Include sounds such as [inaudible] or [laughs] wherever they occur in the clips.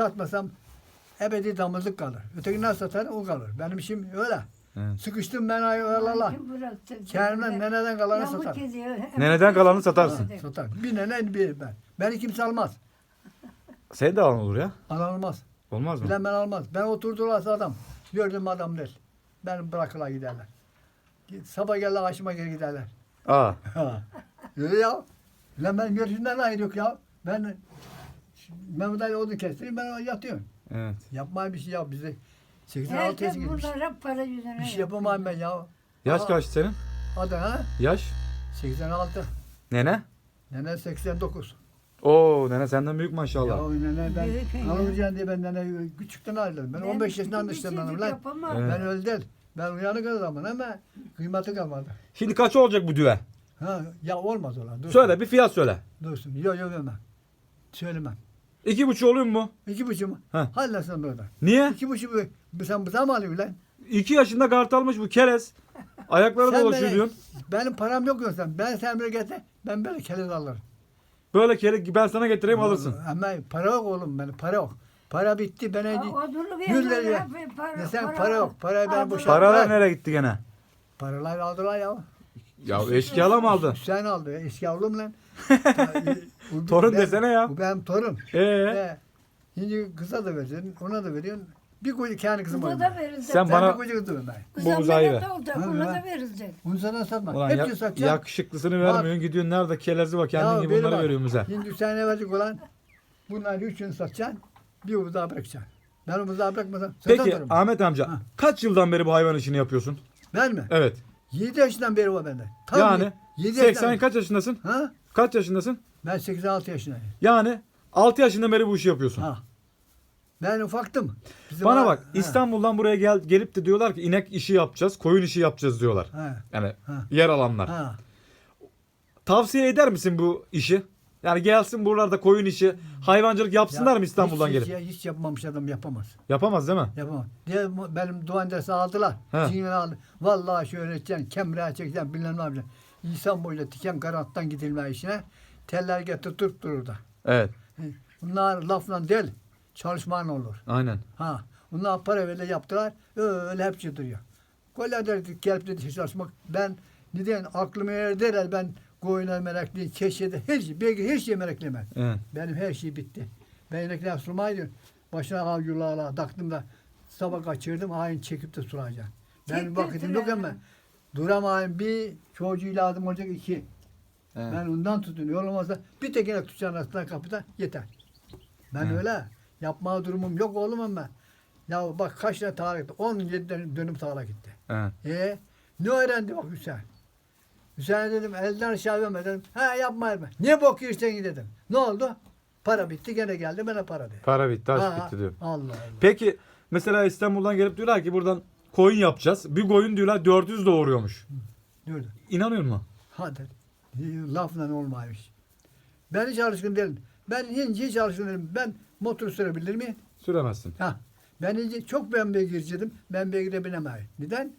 Satmasam ebedi damızlık kalır. Ötekinden satar o kalır. Benim işim öyle. Evet. Sıkıştım ben ay Allah. Kendimden neneden kalanı satar. Neneden kalanı satarsın. Satar. Bir nene bir ben. Beni kimse almaz. Senin de alan olur ya. Alınmaz. Olmaz mı? Bilen ben almaz. Ben oturdularsa adam. Gördüm adam değil. Ben bırakırlar giderler. Sabah gelirler akşama geri giderler. Aa. Ha. Öyle ya. Lan ben görüşünden ayrı yok ya. Ben Mehmet Ali odun kestireyim ben yatıyorum. Evet. Yapmayın bir şey ya bize. 86 Herkes yaşına gitmiş. bunlar hep para yüzüne. Bir şey yapamayım ben ya. Yaş Aa. kaç senin? Adı ha? Yaş? 86. Nene? Nene 89. Oo nene senden büyük maşallah. Ya nene ben ya. diye ben nene küçükten ayrıldım. Ben, 15 yaşından bir dıştan çocuk hanım lan. yapamam. Evet. Ben değil. Ben uyanık adamım ama kıymeti kalmadı. Şimdi kaç olacak bu düve? Ha, ya olmaz olan. Dursun. Söyle bir fiyat söyle. Dursun. Yok yok vermem. Söylemem. İki buçuk oluyor mu? İki buçuk mu? Ha. Hallesin burada. Niye? İki buçuk mu? Sen bu zaman alıyorsun lan. İki yaşında kart almış bu kerez. Ayakları Sen dolaşıyor beni- diyorsun. Benim param yok yoksa ben sen böyle getir. Ben böyle keliz alırım. Böyle kere ben sana getireyim alırsın. Ama para yok oğlum benim para yok. Para bitti ben odunluk Yüz lira. Ya sen para yok. Parayı ben Aldılar. boşalttım. Paralar nereye gitti gene? Paralar aldılar ya. Ya eski alam aldı. Sen aldı. Eski oğlum lan. [laughs] Bu- Torun ben- desene ya. Bu benim torun. Ee, He. Şimdi kıza da vereceksin, ona da veriyorsun. Bir koca kendi kızım Kıza var. da verilecek. Sen bana- bir koca kızım ben. Bu uzayı ver. olacak, Ha, Ona da verilecek. Bunu sana satma. ulan Hepsini ya- satacaksın. yakışıklısını vermiyorsun. Gidiyorsun nerede kelezi var kendin Ya gibi bunları bak, veriyorsun bize. Şimdi sen verecek olan bunlar üçünü satacaksın. Bir uzağa bırakacaksın. Ben o uzağa bırakmadan Peki satarım. Ahmet amca Ha. kaç yıldan beri bu hayvan işini yapıyorsun? Ben mi? Evet. 7 yaşından beri var bende. Tam yani 7 80 kaç yaşındasın? Ha? Kaç yaşındasın? Ben 86 yaşındayım. Yani 6 yaşından beri bu işi yapıyorsun. Ha. Ben ufaktım. Bizim Bana bak ha, İstanbul'dan buraya gel gelip de diyorlar ki inek işi yapacağız, koyun işi yapacağız diyorlar. Ha. Yani Ha. yer alanlar. Ha. Tavsiye eder misin bu işi? Yani gelsin buralarda koyun işi, hayvancılık yapsınlar Ya mı İstanbul'dan hiç, gelip? Hiç, hiç yapmamış adam yapamaz. Yapamaz değil mi? Yapamam. Diye benim duan dersi aldılar. Zihnini aldı. Vallahi şöyle edeceksin, kemre çekeceksin, bilmem ne yapacaksın. İnsan boyuyla diken karanlıktan gidilme işine teller getirtip durur da. Evet. Bunlar lafla değil, çalışman olur. Aynen. Ha. Bunlar para böyle yaptılar, öyle hepsi duruyor. Kolla derdi, gelip dedi çalışmak. Ben neden aklıma erdiler ben koyuna meraklıyım, keşfede her şey, belki her şeye meraklıyım ben. Evet. Benim her şey bitti. Ben inekler sulamaydım. Başına al yularla taktım da sabah kaçırdım. Hain çekip de sulayacağım. Ben Çektirdiler. vakitim yok ama duramayın. Bir çocuğu lazım olacak iki. Evet. Ben ondan tutun. Yol olmazsa bir tek inek tutacaksın aslında kapıda yeter. Ben Evet. öyle. Yapma durumum yok oğlum ama. Ya bak kaç tane tarla gitti. 17 dönüm, dönüm tarla gitti. Evet. E ne öğrendi bak Hüseyin? Hüseyin dedim elden aşağı verme dedim. Ha yapma etme. Ne bok yersen dedim. Ne oldu? Para bitti gene geldi bana para dedi. Para bitti, aşk Ha, bitti diyor. Allah Allah. Peki mesela İstanbul'dan gelip diyorlar ki buradan koyun yapacağız. Bir koyun diyorlar 400 doğuruyormuş. Dur. İnanıyor musun? Hadi. Lafla olmaymış. Ben hiç alışkın değilim. Ben hiç, hiç alışkın değilim. Ben motor sürebilir miyim? Süremezsin. Ha. Ben hiç, çok ben beygirciydim. Ben beygire binemem. Neden?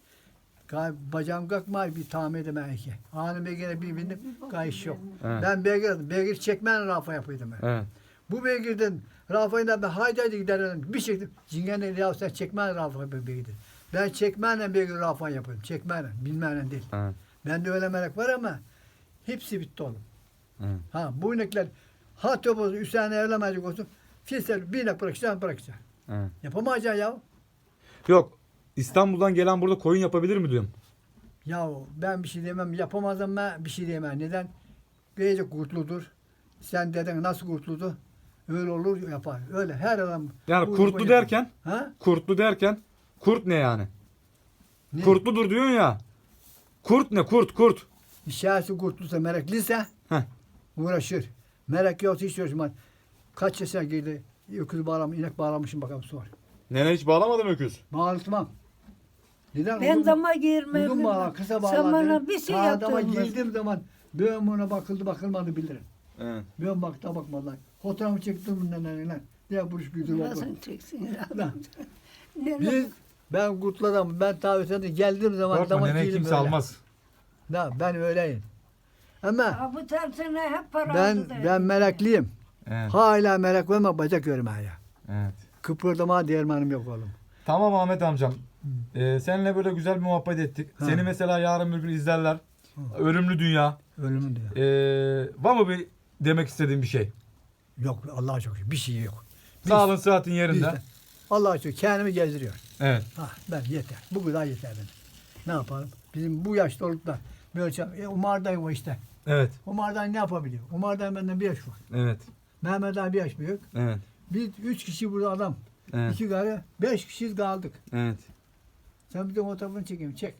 Gay, bacağım kalkmay bir tamir edemem ki. Anı beygire bir bindim. Gayış yok. Evet. Ben beygir, beygir çekmen rafa yapıyordum ben. Evet. Bu beygirden rafayı da ben haydi haydi giderim. Bir çektim. Cingene ya sen çekmen rafa beygir. Ben çekmenle beygir rafa yapıyorum. Çekmenle, bilmenle değil. Evet. Bende öyle merak var ama hepsi bitti oğlum. Evet. Ha bu inekler ha topu üstüne evlenmeyecek olsun. Filsel bir inek bırakacaksın bırakacaksın. Evet. Yapamayacaksın ya. Yok. İstanbul'dan gelen burada koyun yapabilir mi diyorum. Ya ben bir şey demem yapamaz ama bir şey diyemem. Neden? Gece kurtludur. Sen deden nasıl kurtludu? Öyle olur yapar. Öyle her adam. Yani kurtlu derken, Ha? kurtlu derken kurt ne yani? Ne? Kurtludur diyorsun ya. Kurt ne? Kurt, kurt. Şahsi kurtluysa meraklıysa Heh. uğraşır. Merak yoksa hiç uğraşmaz. Kaç yaşına girdi? Öküz bağlam, inek bağlamışım bakalım sor. Nene hiç bağlamadın öküz. Bağlatmam. Neden? Ben Uzun- dama girmem. Uzun bağla, kısa bağla. Sen bana bir şey yaptın. girdiğim zaman ben buna bakıldı bakılmadı bilirim. Evet. Ben baktı bakmadılar. Fotoğrafı çektim bundan neler. Diye buruş güldü bak. Nasıl çeksin ya? [laughs] Biz ben kurtladım. Ben tabii geldiğim zaman Korkma dama nene değilim kimse öyle. almaz. Da, ben öyleyim. Ama Ha, bu tersine hep para ben ben meraklıyım. Evet. Hala merak verme bacak görmeye. Evet. Kıpırdama dermanım yok oğlum. Tamam Ahmet amcam. Ee, seninle böyle güzel bir muhabbet ettik. Ha. Seni mesela yarın bir gün izlerler. Ölümlü dünya. Ölümün diyor. Ee, var mı bir demek istediğin bir şey? Yok Allah'a çok şükür bir şey yok. Biz- Sağlığın sıhhatin yerinde. de Allah'a şükür kendimi gezdiriyor. Evet. Ha ben yeter. Bu kadar yeter benim. Ne yapalım? Bizim bu yaşta olup da böyle çal- e, Umar'dayım o işte. Evet. Umar'dan ne yapabiliyor? Umar'dan benden bir yaş var. Evet. Mehmet abi bir yaş büyük. Evet. Biz üç kişi burada adam. Evet. İki gari. Beş kişiyiz kaldık. Evet. Sen bir de fotoğrafını çekeyim. Çek.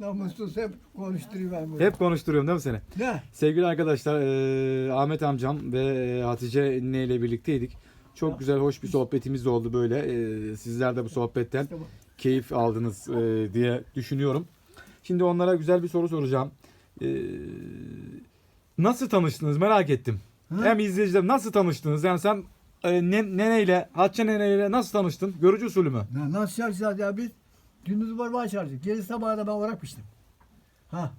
Namussuz hep konuşturuyor ben bunu. Hep konuşturuyorum değil mi seni? Ne? Sevgili arkadaşlar eee, Ahmet amcam ve eee, Hatice Nine ile birlikteydik. Çok güzel, hoş bir sohbetimiz oldu böyle. Eee, sizler de bu sohbetten İşte bu. keyif aldınız eee, diye düşünüyorum. Şimdi onlara güzel bir soru soracağım. Eee, nasıl tanıştınız merak ettim. Hı? Hem izleyiciler nasıl tanıştınız? Yani sen eee, ne, neneyle, Hatice neneyle nasıl tanıştın? Görücü usulü mü? Na- Nasıl çalışacağız ya biz? Gündüz var var çalıştık. Gece sabahı da ben orak piştim. Ha.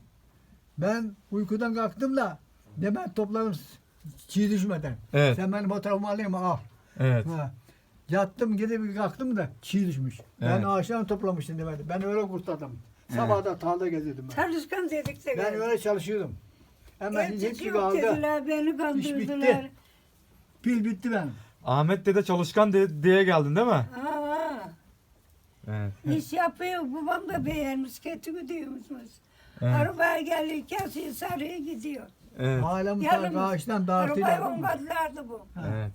Ben uykudan kalktım da demet topladım çiğ düşmeden. Evet. Sen benim fotoğrafımı alayım al. Evet. Ha. Yattım bir kalktım da çiğ düşmüş. Ben Evet. ağaçtan toplamıştım demedi. Ben öyle kurtardım. Sabah da tarlada geziyordum ben. Çalışkan dedik de. Ben öyle çalışıyordum. Hemen Elçisi hepsi yok kaldı. dediler, beni kandırdılar. bitti. Pil bitti benim. Ahmet dede çalışkan de- diye geldin değil mi? Aa, Evet. iş yapıyor. Babam da beğenmiş. Kötü gidiyormuşmuş. Evet. Arabaya. Kesiyor sarıya gidiyor. Evet. Hala Yalnız ağaçtan. Arabayı ongatlardı bu. Evet.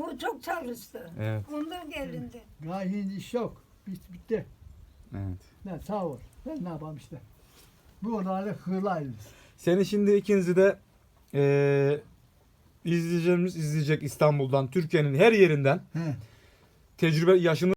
O çok çalıştı. Evet. Ondan gelindi. Gayet iş yok. Bitti. bitti. Evet. Ne sağ ol. Ben ne yapayım işte. Bu olayla hırlayız. Seni şimdi ikinizi de eee izleyeceğimiz izleyecek İstanbul'dan, Türkiye'nin her yerinden He. tecrübe yaşını